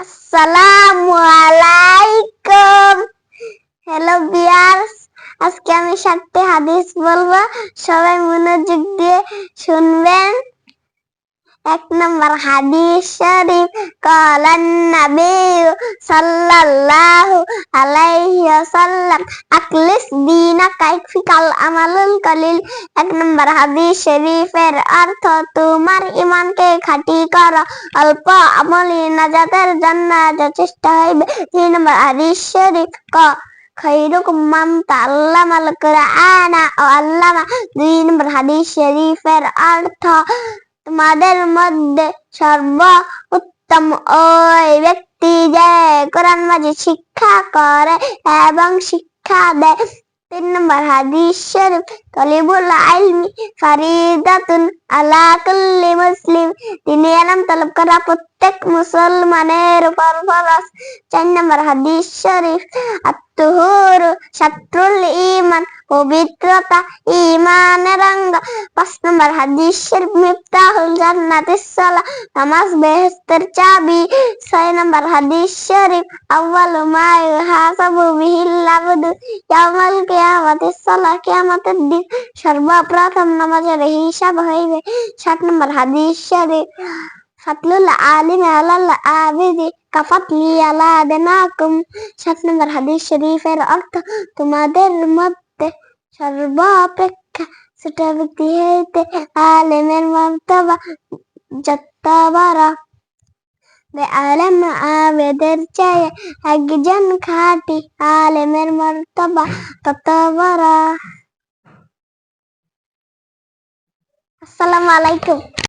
আসসালামু আলাইকুম হ্যালো বিয়ার্স আজকে আমি সাতটি হাদিস বলব। সবাই মনোযোগ দিয়ে শুনবেন। এক নম্বর হাদিস শরীফ। কালান নবী সাল্লাল্লাহু আলাইহি ওয়াসাল্লাম, আকলিস দিনা কাইফিকাল আমালুল কলিল। এক নম্বর হাদিস শরীফের অর্থ, তোমার ইমানকে খাঁটি করো, অল্প আমলি নাজাতের জন্য যথেষ্ট হইবে। তিন নম্বর হাদিস শরীফ, ক খৈরুকুম মান তাআল্লামাল কুরআনা ও আল্লামা। দুই নম্বর হাদিস শরীফের অর্থ তোমাদের মধ্যে সর্ব উত্তম ওই ব্যক্তি যে কোরআন মাঝে শিক্ষা করে এবং শিক্ষা দেয়। তিন নম্বর হাদিস শরীফ, তলিবুল আলমি ফারিদাতুন আলা কুল্লি মুসলিম। তিনি আলম তলব করা প্রত্যেক মুসলমানের উপর ফরজ। চার নম্বর হাদিস শরীফ, আত্মহুর শত্রুল ইমান পবিত্রতা ইমানের অঙ্গ। পাঁচ নম্বর হাদিস শরীফ জান্নাতিস সালাহ নামাজ বেহেশতের চাবি ছয় নম্বর হাদিস শরীফ আউয়ালু মা ইউহাসাবু বিহিল আবদু ইয়াউমাল কিয়ামাতিস সালাহ কিয়ামতের দিন সর্বপ্রথম নামাজের হিসাব হইবে সাত নম্বর হাদিস শরীফ ফাতলুল আলিম আলাল আবিদি কাফাতলি আলা আদনাকুম সাত নম্বর হাদিস শরীফের অর্থ তোমাদের মধ্যে সর্বাপেক্ষা ছোট ব্যক্তি হইতে আলেমের মর্তবা যত বড় আলেম আবেদের চেয়ে একজন খাঁটি আলেমের মর্তবা তত বড় আসসালামু আলাইকুম